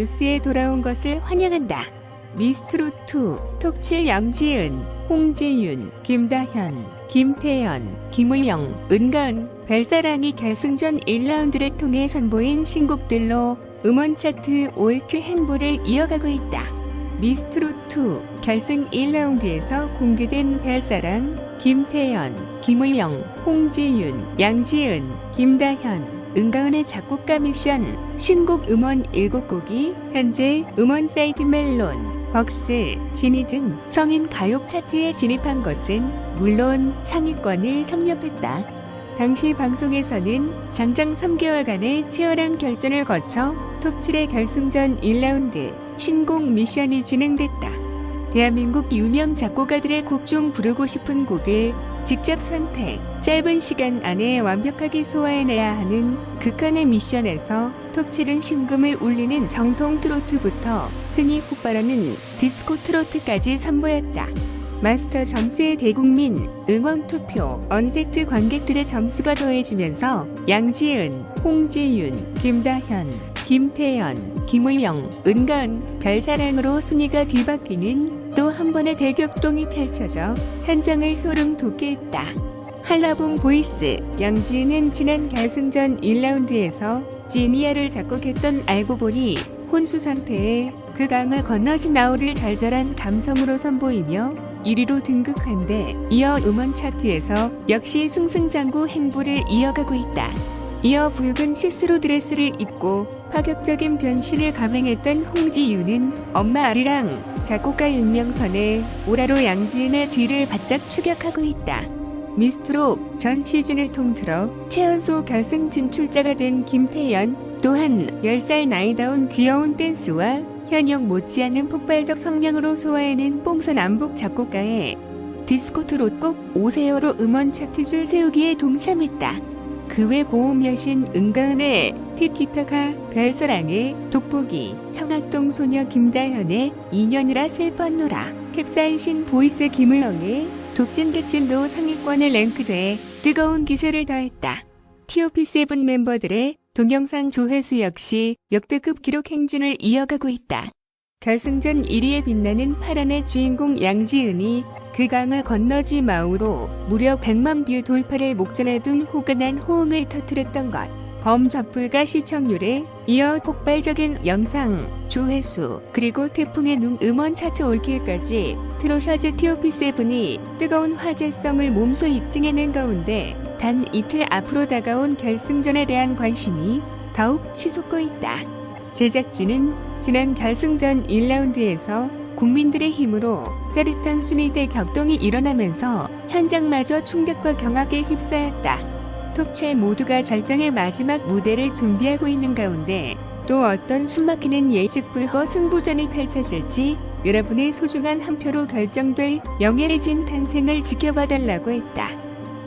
뉴스에 돌아온 것을 환영한다. 미스트롯2 톡칠 양지은, 홍지윤, 김다현, 김태연, 김의영, 은가은, 별사랑이 결승전 1라운드를 통해 선보인 신곡들로 음원 차트 올큐 행보를 이어가고 있다. 미스트롯2 결승 1라운드에서 공개된 별사랑, 김태연, 김의영, 홍지윤, 양지은, 김다현, 은가은의 작곡가 미션 신곡 음원 7곡이 현재 음원 사이트 멜론, 벅스, 지니 등 성인 가요 차트에 진입한 것은 물론 상위권을 섭렵했다. 당시 방송에서는 장장 3개월간의 치열한 결전을 거쳐 톱7의 결승전 1라운드 신곡 미션이 진행됐다. 대한민국 유명 작곡가들의 곡 중 부르고 싶은 곡을 직접 선택, 짧은 시간 안에 완벽하게 소화해내야 하는 극한의 미션에서 톱7은 심금을 울리는 정통 트로트부터 흔히 폭발하는 디스코 트로트까지 선보였다. 마스터 점수의 대국민 응원 투표 언택트 관객들의 점수가 더해지면서 양지은, 홍지윤, 김다현, 김태연, 김의영, 은가은, 별사랑으로 순위가 뒤바뀌는 또 한 번의 대격동이 펼쳐져 현장을 소름 돋게 했다. 한라봉 보이스 양지은은 지난 결승전 1라운드에서 지니아를 작곡했던 알고 보니 혼수 상태에 그 강을 건너진 나우를 절절한 감성으로 선보이며 1위로 등극한데 이어 음원 차트에서 역시 승승장구 행보를 이어가고 있다. 이어 붉은 시스루 드레스를 입고 파격적인 변신을 감행했던 홍지유는 엄마 아리랑 작곡가 윤명선의 오라로 양지은의 뒤를 바짝 추격하고 있다. 미스트로 전 시즌을 통틀어 최연소 결승 진출자가 된 김태연 또한 10살 나이다운 귀여운 댄스와 현역 못지않은 폭발적 성량으로 소화해낸 뽕선 안북 작곡가의 디스코 트롯곡 오세요로 음원 차트 줄 세우기에 동참했다. 그외 고음 여신 은가은의 티키타카 별사랑의 돋보기 청학동 소녀 김다현의 인연이라 슬펐노라 캡사이신 보이스 김을영의 독진개친도 상위권을 랭크돼 뜨거운 기세를 더했다. TOP7 멤버들의 동영상 조회수 역시 역대급 기록 행진을 이어가고 있다. 결승전 1위에 빛나는 파란의 주인공 양지은이 그 강을 건너지 마우로 무려 100만 뷰 돌파를 목전에 둔 호근한 호응을 터뜨렸던 것. 범접불가 시청률에 이어 폭발적인 영상, 조회수, 그리고 태풍의 눈 음원 차트 올킬까지 트로셔즈 TOP7이 뜨거운 화제성을 몸소 입증해낸 가운데 단 이틀 앞으로 다가온 결승전에 대한 관심이 더욱 치솟고 있다. 제작진은 지난 결승전 1라운드에서 국민들의 힘으로 짜릿한 순위대 격동이 일어나면서 현장마저 충격과 경악에 휩싸였다. 톱7 모두가 절정의 마지막 무대를 준비하고 있는 가운데 또 어떤 숨막히는 예측 불허 승부전이 펼쳐질지 여러분의 소중한 한 표로 결정될 영예의 진 탄생을 지켜봐 달라고 했다.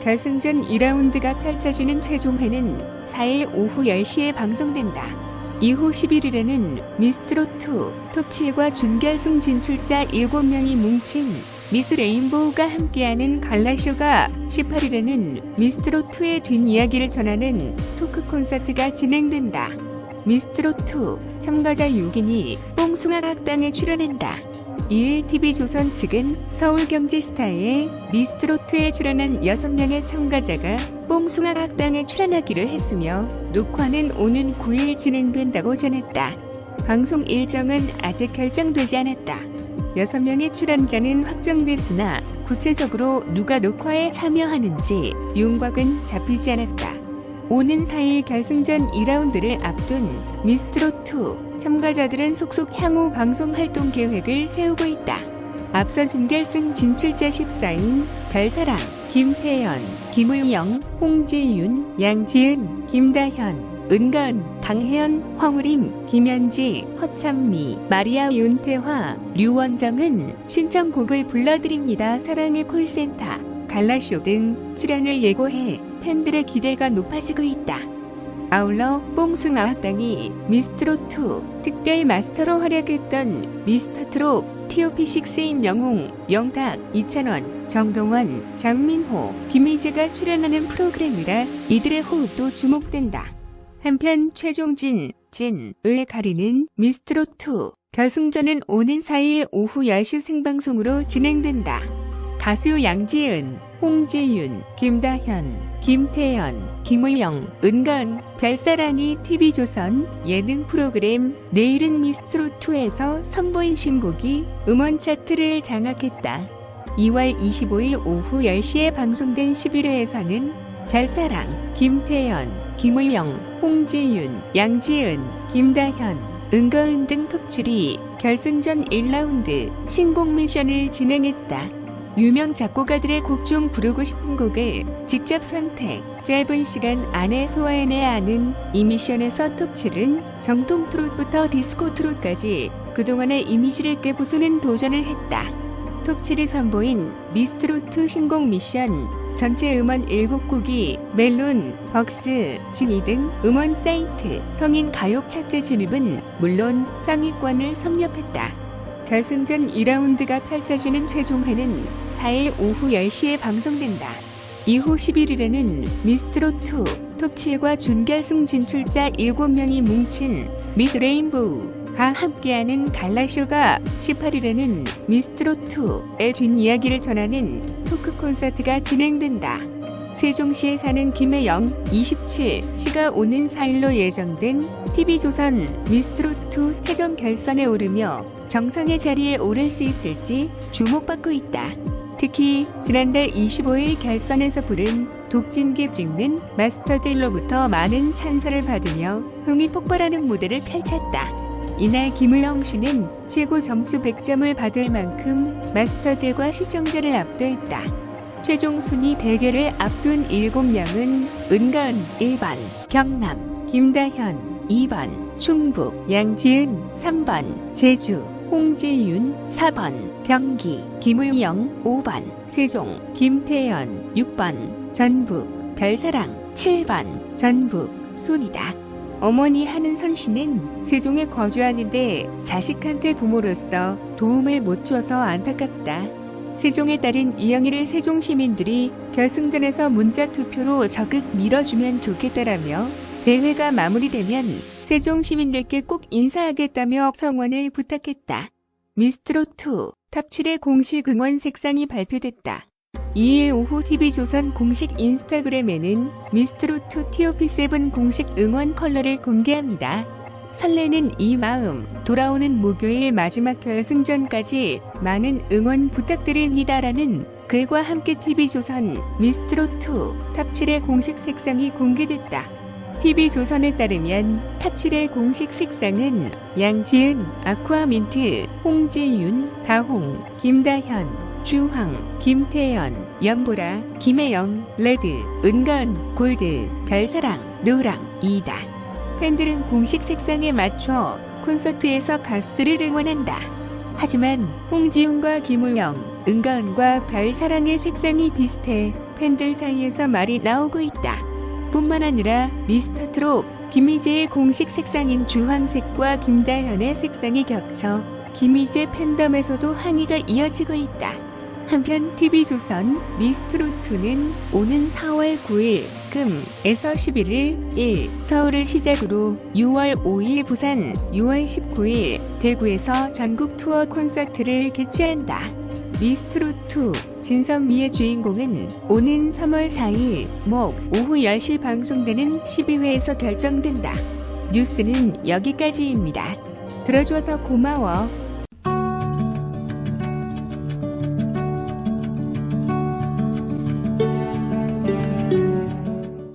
결승전 2라운드가 펼쳐지는 최종회는 4일 오후 10시에 방송된다. 이후 11일에는 미스트롯2 톱7과 준결승 진출자 7명이 뭉친 미스 레인보우가 함께하는 갈라쇼가 18일에는 미스트롯2의 뒷이야기를 전하는 토크 콘서트가 진행된다. 미스트롯2 참가자 6인이 뽕숭아 학당에 출연한다. 2일 TV조선 측은 서울경제스타의 미스트롯2에 출연한 6명의 참가자가 뽕숭아 학당에 출연하기로 했으며 녹화는 오는 9일 진행된다고 전했다. 방송 일정은 아직 결정되지 않았다. 6명의 출연자는 확정됐으나 구체적으로 누가 녹화에 참여하는지 윤곽은 잡히지 않았다. 오는 4일 결승전 2라운드를 앞둔 미스트롯2 참가자들은 속속 향후 방송 활동 계획을 세우고 있다. 앞서 준결승 진출자 14인 별사랑, 김태연, 김의영, 홍지윤, 양지은, 김다현, 은가은, 강혜연, 황우림, 김현지, 허찬미, 마리아 윤태화, 류원정은 신청곡을 불러드립니다. 사랑의 콜센터, 갈라쇼 등 출연을 예고해 팬들의 기대가 높아지고 있다. 아울러 뽕숭 아 학당이 미스트롯2 특별 마스터로 활약했던 미스터트롯 TOP6인 영웅, 영탁, 이찬원, 정동원, 장민호, 김희재가 출연하는 프로그램이라 이들의 호흡도 주목된다. 한편 최종진 덕진을 가리는 미스트롯2 결승전은 오는 4일 오후 10시 생방송으로 진행된다. 가수 양지은, 홍지윤, 김다현, 김태연, 김의영, 은가은, 별사랑이 TV조선 예능 프로그램 내일은 미스트롯2에서 선보인 신곡이 음원 차트를 장악했다. 2월 25일 오후 10시에 방송된 11회에서는 별사랑, 김태연, 김의영, 홍지윤, 양지은, 김다현, 은가은 등 톱7이 결승전 1라운드 신곡 미션을 진행했다. 유명 작곡가들의 곡 중 부르고 싶은 곡을 직접 선택, 짧은 시간 안에 소화해내야 하는 이 미션에서 톱7은 정통 트롯부터 디스코 트롯까지 그동안의 이미지를 깨부수는 도전을 했다. 톱7이 선보인 미스트롯2 신곡 미션 전체 음원 7곡이 멜론, 벅스, 지니 등 음원 사이트 성인 가요 차트 진입은 물론 상위권을 섭렵했다. 결승전 2라운드가 펼쳐지는 최종회는 4일 오후 10시에 방송된다. 이후 11일에는 미스트롯2 톱7과 준결승 진출자 7명이 뭉친 미스 레인보우가 함께하는 갈라쇼가 18일에는 미스트롯2의 뒷이야기를 전하는 토크 콘서트가 진행된다. 세종시에 사는 김혜영 27시가 오는 4일로 예정된 TV조선 미스트롯2 최종 결선에 오르며 정상의 자리에 오를 수 있을지 주목받고 있다. 특히 지난달 25일 결선에서 부른 독진기 찍는 마스터들로부터 많은 찬사를 받으며 흥이 폭발하는 무대를 펼쳤다. 이날 김의영 씨는 최고 점수 100점을 받을 만큼 마스터들과 시청자를 압도했다. 최종 순위 대결을 앞둔 7명은 은가은 1번, 경남, 김다현 2번, 충북, 양지은 3번, 제주, 홍재윤 4번, 병기, 김의영 5번, 세종, 김태연 6번, 전북, 별사랑 7번, 전북, 순이다. 어머니 한은선 씨는 세종에 거주하는데 자식한테 부모로서 도움을 못 줘서 안타깝다. 세종에 따른 이영희를 세종 시민들이 결승전에서 문자 투표로 적극 밀어주면 좋겠다라며 대회가 마무리되면 세종 시민들께 꼭 인사하겠다며 성원을 부탁했다. 미스트롯2 탑7의 공식 응원 색상이 발표됐다. 2일 오후 TV조선 공식 인스타그램에는 미스트롯2 TOP7 공식 응원 컬러를 공개합니다. 설레는 이 마음, 돌아오는 목요일 마지막 결승전까지 많은 응원 부탁드립니다라는 글과 함께 TV조선 미스트롯2 탑7의 공식 색상이 공개됐다. TV조선에 따르면 탑7의 공식 색상은 양지은, 아쿠아민트, 홍지윤, 다홍, 김다현, 주황, 김태연, 연보라, 김혜영, 레드, 은가은, 골드, 별사랑, 노랑, 이다. 팬들은 공식 색상에 맞춰 콘서트에서 가수들을 응원한다. 하지만 홍지윤과 김우영, 은가은과 별사랑의 색상이 비슷해 팬들 사이에서 말이 나오고 있다. 뿐만 아니라 미스터 트롯 김희재의 공식 색상인 주황색과 김다현의 색상이 겹쳐 김희재 팬덤에서도 항의가 이어지고 있다. 한편 TV조선 미스트롯2는 오는 4월 9일 금에서 11일 1 서울을 시작으로 6월 5일 부산, 6월 19일 대구에서 전국 투어 콘서트를 개최한다. 미스트롯2 진선미의 주인공은 오는 3월 4일 목 오후 10시 방송되는 12회에서 결정된다. 뉴스는 여기까지입니다. 들어줘서 고마워.